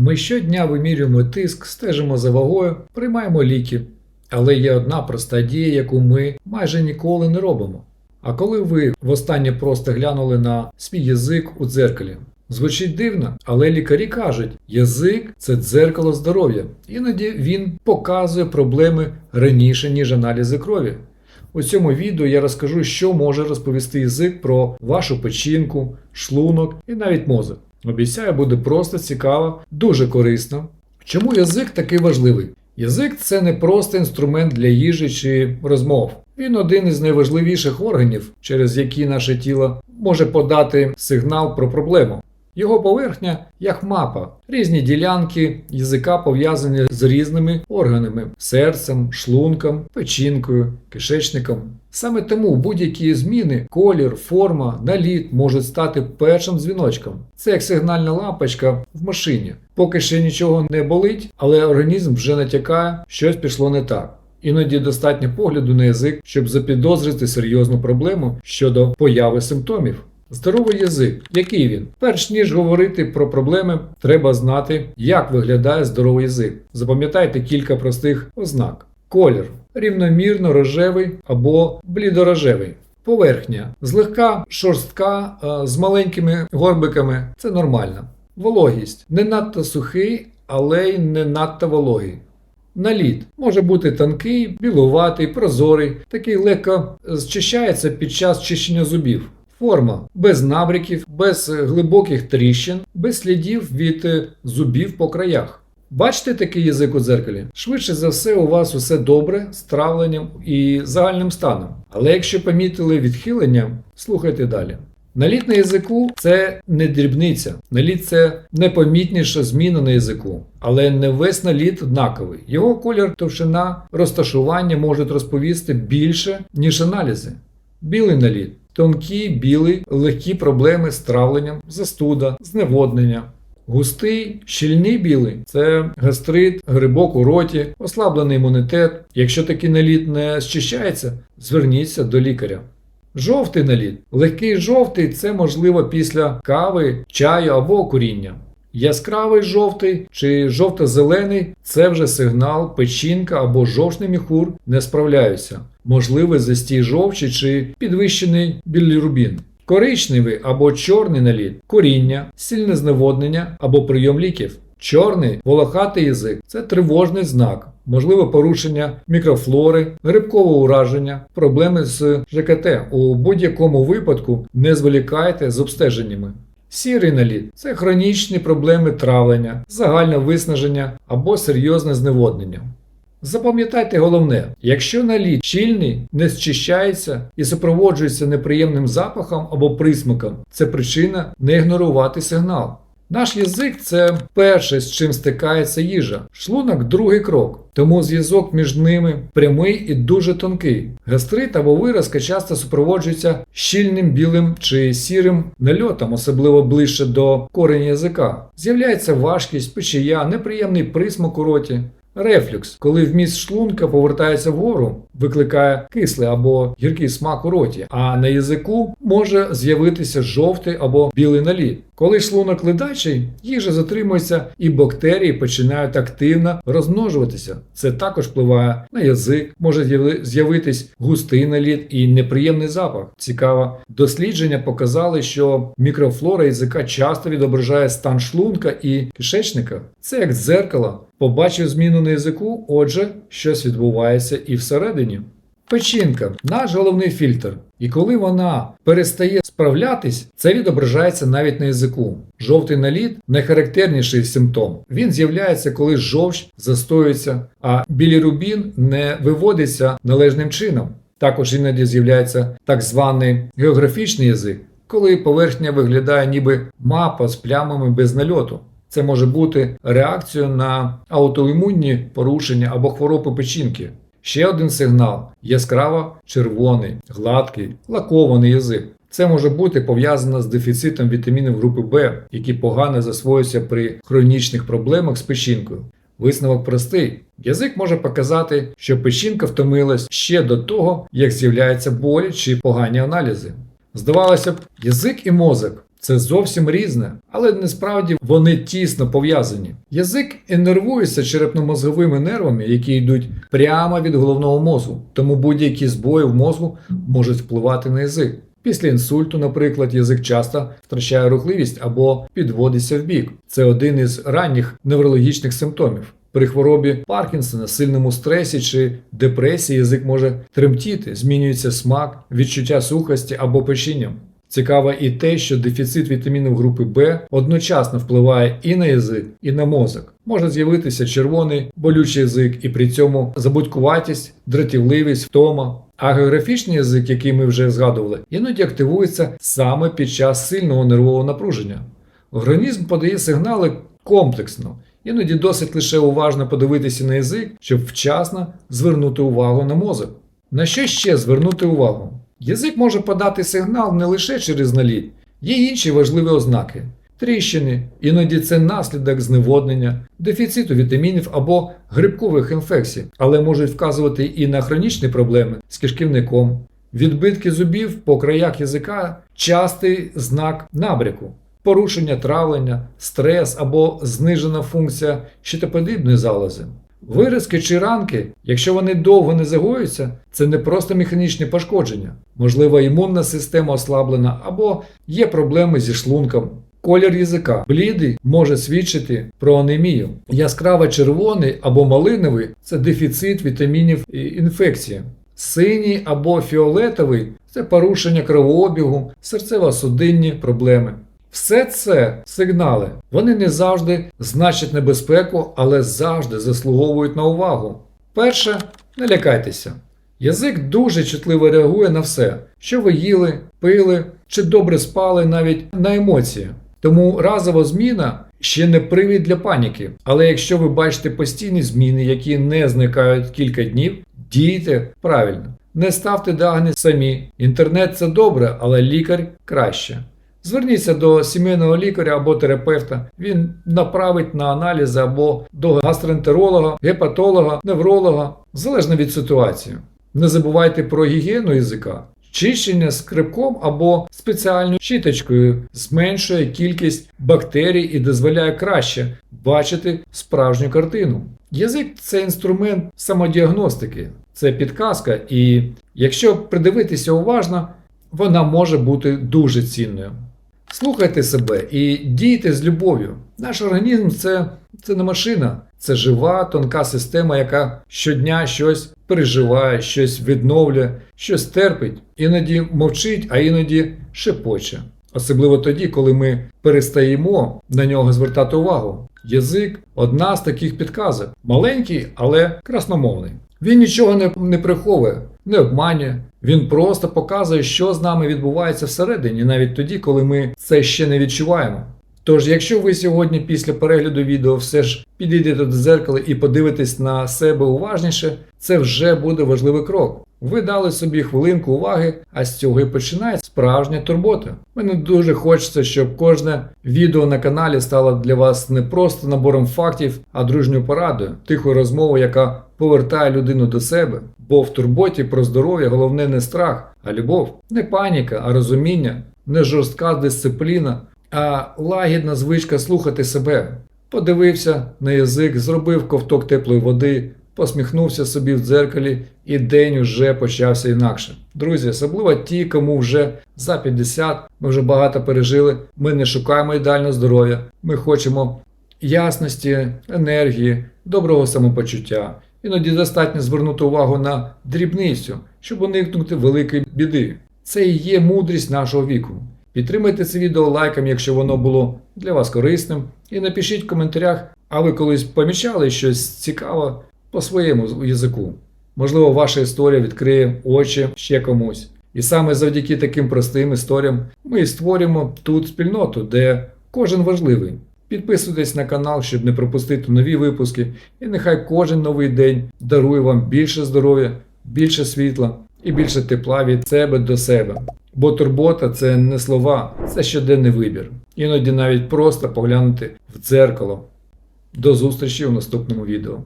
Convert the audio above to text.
Ми щодня вимірюємо тиск, стежимо за вагою, приймаємо ліки. Але є одна проста дія, яку ми майже ніколи не робимо. А коли ви востаннє просто глянули на свій язик у дзеркалі? Звучить дивно, але лікарі кажуть, язик це дзеркало здоров'я. Іноді він показує проблеми раніше, ніж аналізи крові. У цьому відео я розкажу, що може розповісти язик про вашу печінку, шлунок і навіть мозок. Обіцяю, буде просто цікаво, дуже корисно. Чому язик такий важливий? Язик це не просто інструмент для їжі чи розмов. Він один із найважливіших органів, через які наше тіло може подати сигнал про проблему. Його поверхня як мапа. Різні ділянки язика пов'язані з різними органами серцем, шлунком, печінкою, кишечником. Саме тому будь-які зміни, колір, форма, наліт можуть стати першим дзвіночком. Це як сигнальна лампочка в машині. Поки ще нічого не болить, але організм вже натякає, щось пішло не так. Іноді достатньо погляду на язик, щоб запідозрити серйозну проблему щодо появи симптомів. Здоровий язик, який він? Перш ніж говорити про проблеми, треба знати, як виглядає здоровий язик. Запам'ятайте кілька простих ознак: колір рівномірно рожевий або блідорожевий. Поверхня злегка шорстка е, з маленькими горбиками це нормально. Вологість не надто сухий, але й не надто вологий. Наліт може бути тонкий, білуватий, прозорий, такий легко зчищається під час чищення зубів. Форма без набряків, без е, глибоких тріщин, без слідів від е, зубів по краях. Бачите такий язик у дзеркалі? Швидше за все, у вас усе добре з травленням і загальним станом. Але якщо помітили відхилення, слухайте далі. Наліт на язику це не дрібниця. Наліт це непомітніша зміна на язику, але не весь наліт однаковий. Його колір, товщина, розташування можуть розповісти більше, ніж аналізи. Білий наліт. Тонкий, білий, легкі проблеми з травленням, застуда, зневоднення. Густий, щільний білий це гастрит, грибок у роті, ослаблений імунітет. Якщо такий наліт не зчищається, зверніться до лікаря. Жовтий наліт. Легкий жовтий це можливо після кави, чаю або куріння. Яскравий жовтий чи жовто-зелений це вже сигнал печінка або жовчний міхур не справляються. Можливий застій жовчі чи підвищений білірубін. Коричневий або чорний наліт, коріння, сильне зневоднення або прийом ліків. Чорний волохатий язик це тривожний знак, можливе порушення мікрофлори, грибкове ураження, проблеми з ЖКТ. У будь-якому випадку не зволікайте з обстеженнями. Сірий наліт це хронічні проблеми травлення, загальне виснаження або серйозне зневоднення. Запам'ятайте головне, якщо наліт щільний, не зчищається і супроводжується неприємним запахом або присмаком, це причина не ігнорувати сигнал. Наш язик це перше, з чим стикається їжа, шлунок другий крок, тому зв'язок між ними прямий і дуже тонкий. Гастрит або виразка часто супроводжується щільним білим чи сірим нальотом, особливо ближче до кореня язика. З'являється важкість, печія, неприємний присмак у роті. Рефлюкс, коли вміст шлунка повертається вгору, викликає кислий або гіркий смак у роті, а на язику може з'явитися жовтий або білий наліт. Коли шлунок ледачий, їжа затримується і бактерії починають активно розмножуватися. Це також впливає на язик, може з'яви- з'явитись густий наліт і неприємний запах. Цікаво, дослідження показали, що мікрофлора язика часто відображає стан шлунка і кишечника. Це як дзеркало. Побачив зміну на язику, отже, щось відбувається і всередині. Печінка наш головний фільтр. І коли вона перестає справлятись, це відображається навіть на язику. Жовтий наліт найхарактерніший симптом. Він з'являється, коли жовч застоюється, а білірубін не виводиться належним чином. Також іноді з'являється так званий географічний язик, коли поверхня виглядає ніби мапа з плямами без нальоту. Це може бути реакцією на аутоімунні порушення або хвороби печінки. Ще один сигнал яскраво червоний, гладкий, лакований язик. Це може бути пов'язано з дефіцитом вітамінів групи В, які погано засвоюються при хронічних проблемах з печінкою. Висновок простий. Язик може показати, що печінка втомилась ще до того, як з'являються болі чи погані аналізи. Здавалося б, язик і мозок Це зовсім різне, але насправді вони тісно пов'язані. Язик іннервується черепно-мозговими нервами, які йдуть прямо від головного мозку, тому будь-які збої в мозку можуть впливати на язик. Після інсульту, наприклад, язик часто втрачає рухливість або підводиться в бік. Це один із ранніх неврологічних симптомів. При хворобі Паркінсона, сильному стресі чи депресії язик може тремтіти, змінюється смак, відчуття сухості або печіння. Цікаво і те, що дефіцит вітамінів групи В одночасно впливає і на язик, і на мозок. Може з'явитися червоний болючий язик, і при цьому забудькуватість, дратівливість, втома. А географічний язик, який ми вже згадували, іноді активується саме під час сильного нервового напруження. Організм подає сигнали комплексно, іноді досить лише уважно подивитися на язик, щоб вчасно звернути увагу на мозок. На що ще звернути увагу? Язик може подати сигнал не лише через наліт, є інші важливі ознаки. Тріщини, іноді це наслідок зневоднення, дефіциту вітамінів або грибкових інфекцій, але можуть вказувати і на хронічні проблеми з кишківником. Відбитки зубів по краях язика частий знак набряку, порушення травлення, стрес або знижена функція щитоподібної залози. Виразки чи ранки, якщо вони довго не загоюються, це не просто механічне пошкодження. Можливо, імунна система ослаблена або є проблеми зі шлунком. Колір язика блідий може свідчити про анемію. Яскраво червоний або малиновий це дефіцит вітамінів і інфекції. Синій або фіолетовий це порушення кровообігу, серцево-судинні проблеми. Все це сигнали. Вони не завжди значать небезпеку, але завжди заслуговують на увагу. Перше, не лякайтеся. Язик дуже чутливо реагує на все, що ви їли, пили чи добре спали навіть на емоції. Тому разова зміна ще не привід для паніки. Але якщо ви бачите постійні зміни, які не зникають кілька днів, дійте правильно. Не ставте діагноз самі. Інтернет це добре, але лікар краще. Зверніться до сімейного лікаря або терапевта. Він направить на аналізи або до гастроентеролога, гепатолога, невролога, залежно від ситуації. Не забувайте про гігієну язика. Чищення скрипком або спеціальною щіточкою зменшує кількість бактерій і дозволяє краще бачити справжню картину. Язик це інструмент самодіагностики, це підказка, і якщо придивитися уважно, вона може бути дуже цінною. Слухайте себе і дійте з любов'ю. Наш організм це, це не машина, це жива, тонка система, яка щодня щось переживає, щось відновлює, щось терпить, іноді мовчить, а іноді шепоче. Особливо тоді, коли ми перестаємо на нього звертати увагу. Язик одна з таких підказок. Маленький, але красномовний. Він нічого не, не приховує, не обманює. Він просто показує, що з нами відбувається всередині, навіть тоді, коли ми це ще не відчуваємо. Тож, якщо ви сьогодні після перегляду відео все ж підійдете до дзеркала і подивитесь на себе уважніше, це вже буде важливий крок. Ви дали собі хвилинку уваги, а з цього і починає справжня турбота. Мені дуже хочеться, щоб кожне відео на каналі стало для вас не просто набором фактів, а дружньою порадою, тихою розмовою, яка повертає людину до себе. Бо в турботі про здоров'я головне не страх, а любов, не паніка, а розуміння, не жорстка дисципліна, а лагідна звичка слухати себе. Подивився на язик, зробив ковток теплої води, посміхнувся собі в дзеркалі, і день уже почався інакше. Друзі, особливо ті, кому вже за 50, ми вже багато пережили. Ми не шукаємо ідеального здоров'я. Ми хочемо ясності, енергії, доброго самопочуття. Іноді достатньо звернути увагу на дрібницю, щоб уникнути великої біди. Це і є мудрість нашого віку. Підтримайте це відео лайком, якщо воно було для вас корисним, і напишіть в коментарях, а ви колись помічали щось цікаве по своєму язику. Можливо, ваша історія відкриє очі ще комусь. І саме завдяки таким простим історіям ми і створюємо тут спільноту, де кожен важливий. Підписуйтесь на канал, щоб не пропустити нові випуски, і нехай кожен новий день дарує вам більше здоров'я, більше світла і більше тепла від себе до себе. Бо турбота це не слова, це щоденний вибір. Іноді навіть просто поглянути в дзеркало. До зустрічі у наступному відео.